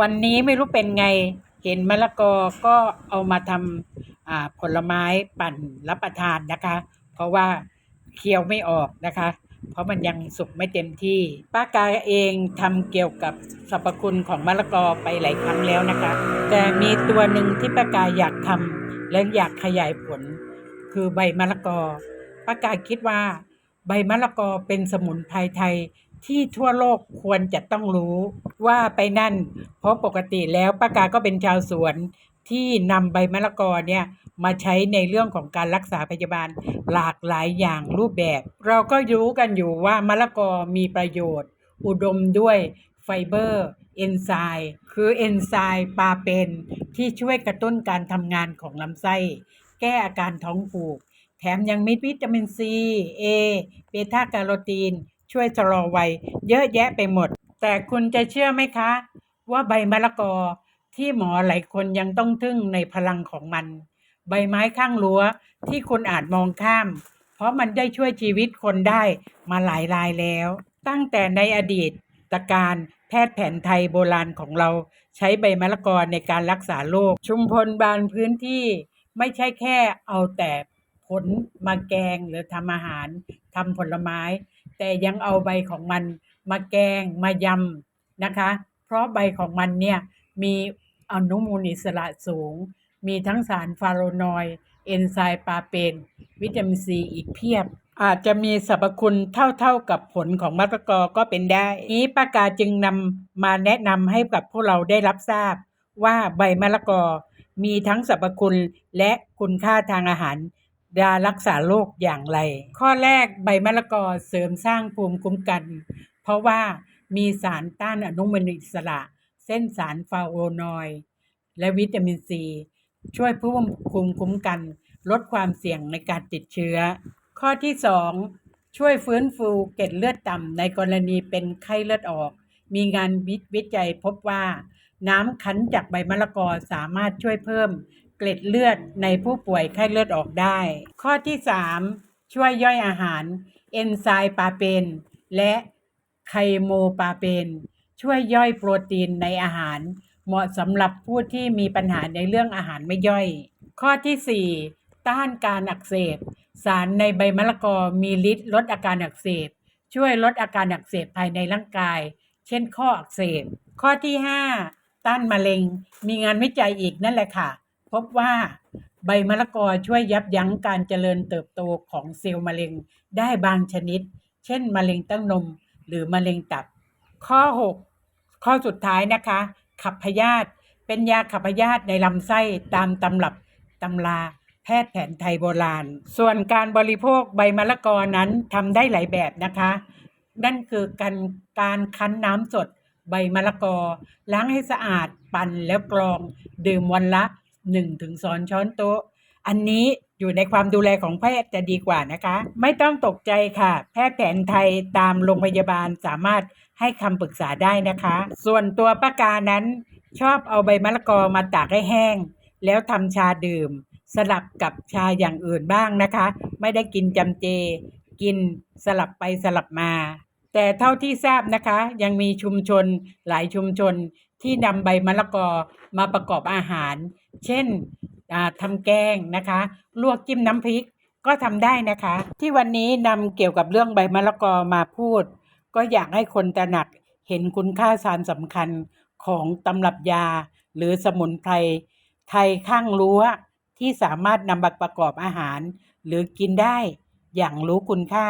วันนี้ไม่รู้เป็นไง เห็นมะละกอก็เอามาทำผลไม้ปั่นรับประทานนะคะ เพราะว่าเคี้ยวไม่ออกนะคะ เพราะมันยังสุกไม่เต็มที่ ป้ากาเองทำเกี่ยวกับสรรพคุณของมะละกอไปหลายครั้งแล้วนะคะ แต่มีตัวหนึ่งที่ป้ากาอยากทำและอยากขยายผล คือใบมะละกอป้ากาคิดว่า ใบมะละกอเป็นสมุนไพรไทย ที่ทั่วโลกควรจะต้องรู้ว่าไปนั่น เพราะปกติแล้วป้ากาก็เป็นชาวสวนที่นำใบมะละกอเนี่ยมาใช้ในเรื่องของการรักษาพยาบาลหลากหลายอย่างรูปแบบ เราก็รู้กันอยู่ว่ามะละกอมีประโยชน์ อุดมด้วยไฟเบอร์เอนไซม์คือเอนไซม์ปาเปนที่ช่วยกระตุ้นการทำงานของลำไส้ แก้อาการท้องผูก แถมยังมีวิตามินซีเอเบต้าแคโรทีน ช่วยชะลอวัยเยอะแยะไปหมด แต่คุณจะเชื่อไหมคะ ว่าใบมะละกอที่หมอหลายคนยังต้องทึ่งในพลังของมัน ใบไม้ข้างรั้วที่คุณอาจมองข้าม เพราะมันได้ช่วยชีวิตคนได้มาหลายรายแล้ว ตั้งแต่ในอดีตตการแพทย์แผนไทยโบราณของเราใช้ใบมะละกอในการรักษาโรคชุมพลบานพื้นที่ไม่ใช่แค่เอาแต่ผลมาแกงหรือทำอาหารทำผลไม้ แต่ยังเอาใบของมันมาแกงมายำนะคะ เพราะใบของมันเนี่ยมีอนุมูลอิสระสูง มีทั้งสารฟาโรนอยด์เอนไซม์ปาเปน วิตามินซีอีกเพียบ อาจจะมีสรรพคุณเท่าๆกับผลของมะละกอก็เป็นได้ นี้ป้ากาจึงนำมาแนะนำให้กับพวกเราได้รับทราบ ว่าใบมะละกอมีทั้งสรรพคุณและคุณค่าทางอาหาร ยารักษาโรคอย่างไร ข้อแรกใบมะละกอเสริมสร้างภูมิคุ้มกัน เพราะว่ามีสารต้านอนุมูลอิสระ เส้นสารฟาโวนอยด์และวิตามินซี ช่วยเพิ่มภูมิคุ้มกัน ลดความเสี่ยงในการติดเชื้อ ข้อที่ 2 ช่วยฟื้นฟูเกล็ดเลือดต่ำในกรณีเป็นไข้เลือดออก มีงานวิวิจัยพบว่า น้ำคั้นจากใบมะละกอสามารถช่วยเพิ่ม เกล็ดเลือดในผู้ป่วยไข้เลือดออกได้ ข้อที่ 3 ช่วยย่อยอาหาร เอนไซม์ปาเปน และไคโมปาเปน ช่วยย่อยโปรตีนในอาหาร เหมาะสำหรับผู้ที่มีปัญหาในเรื่องอาหารไม่ย่อย ข้อที่ 4 ต้านการอักเสบ สารในใบมะละกอมีฤทธิ์ลดอาการอักเสบ ช่วยลดอาการอักเสบภายในร่างกาย เช่นข้ออักเสบ ข้อที่ 5 ต้านมะเร็ง มีงานวิจัยอีกนั่นแหละค่ะ พบว่าใบมะละกอช่วยยับยั้งการเจริญเติบโตของเซลล์มะเร็งได้บางชนิด เช่น มะเร็งเต้านม หรือมะเร็งตับ ข้อ 6 ข้อสุดท้ายนะคะ ขับพยาธิเป็นยาขับพยาธิในลำไส้ตามตำรับตำราแพทย์แผนไทยโบราณ ส่วนการบริโภคใบมะละกอนั้นทำได้หลายแบบนะคะ นั่นคือการการคั้นน้ำสดใบมะละกอ ล้างให้สะอาดปั่นแล้วกรอง ดื่มวันละ 1-2ช้อนโต๊ะ อันนี้อยู่ในความดูแลของแพทย์จะดีกว่านะคะ ไม่ต้องตกใจค่ะ แพทย์แผนไทยตามโรงพยาบาลสามารถให้คำปรึกษาได้นะคะ ส่วนตัวป้ากานั้น ชอบเอาใบมะละกอมาตากให้แห้ง แล้วทำชาดื่ม สลับกับชาอย่างอื่นบ้างนะคะ ไม่ได้กินจำเจ กินสลับไปสลับมา แต่เท่าที่ทราบนะคะ ยังมีชุมชนหลายชุมชนที่นำใบมะละกอมาประกอบอาหาร เช่นอ่าทำแกงนะคะ ลวกจิ้มน้ำพริกก็ทำได้นะคะ ที่วันนี้นำเกี่ยวกับเรื่องใบมะละกอมาพูด ก็อยากให้คนตระหนักเห็นคุณค่าสารสำคัญของตำรับยา หรือสมุนไพรไทยข้างรั้วที่สามารถนำมาประกอบอาหาร หรือกินได้อย่างรู้คุณค่า